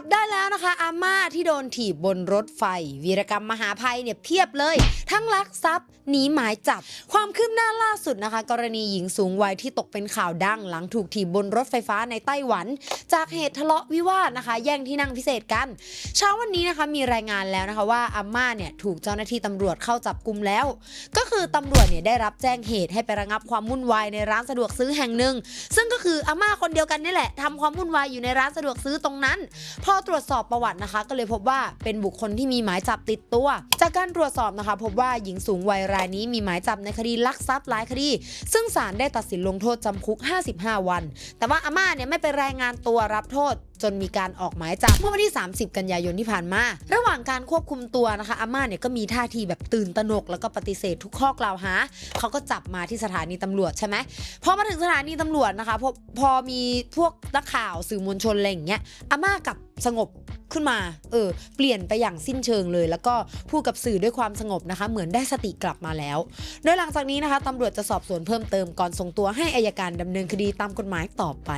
จับได้แล้วนะคะ อาม่าที่โดนถีบบนรถไฟ วีรกรรมมหาภัยเนี่ยเพียบเลย ทั้งลักทรัพย์หนีหมายจับ ความคืบหน้าล่าสุดนะคะ กรณีหญิงสูงวัยที่ตกเป็นข่าวดัง หลังถูกถีบบนรถไฟฟ้าในไต้หวัน จากเหตุทะเลาะวิวาทนะคะ แย่งที่นั่งพิเศษกัน เช้าวันนี้นะคะมีรายงานแล้วนะคะว่าอาม่าเนี่ยถูกเจ้าหน้าที่ตำรวจเข้าจับกลุมแล้ว ก็คือตำรวจเนี่ยได้รับแจ้งเหตุให้ไประงับความวุ่นวายในร้านสะดวกซื้อแห่งหนึ่งซึ่งก็คืออาม่าคนเดียวกันนี่แหละทำความวุ่นวายอยู่ในร้านสะดวกซื้อตรงนั้นพอตรวจสอบประวัตินะคะ ก็เลยพบว่าเป็นบุคคลที่มีหมายจับติดตัว จากการตรวจสอบนะคะ พบว่าหญิงสูงวัยรายนี้มีหมายจับในคดีลักทรัพย์หลายคดี ซึ่งศาลได้ตัดสินลงโทษจำคุก 55 วัน แต่ว่าอาม่าเนี่ยไม่ไปรายงานตัวรับโทษจนมีการออกหมายจับเมื่อวันที่ 30 กันยายนที่ผ่านมา ระหว่างการควบคุมตัวนะคะอาม่าเนี่ยก็มีท่าทีแบบตื่นตระหนก แล้วก็ปฏิเสธทุกข้อกล่าวหา เขาก็จับมาที่สถานีตำรวจใช่ไหมพอมาถึงสถานีตำรวจนะคะพอพอมีพวกนักข่าวสื่อมวลชนอะไรอย่างเงี้ยอาม่ากับสงบขึ้นมา เออ เปลี่ยนไปอย่างสิ้นเชิงเลย แล้วก็พูดกับสื่อด้วยความสงบนะคะ เหมือนได้สติกลับมาแล้ว โดยหลังจากนี้นะคะตำรวจจะสอบสวนเพิ่มเติมก่อนส่งตัวให้อายการดำเนินคดีตามกฎหมายต่อไป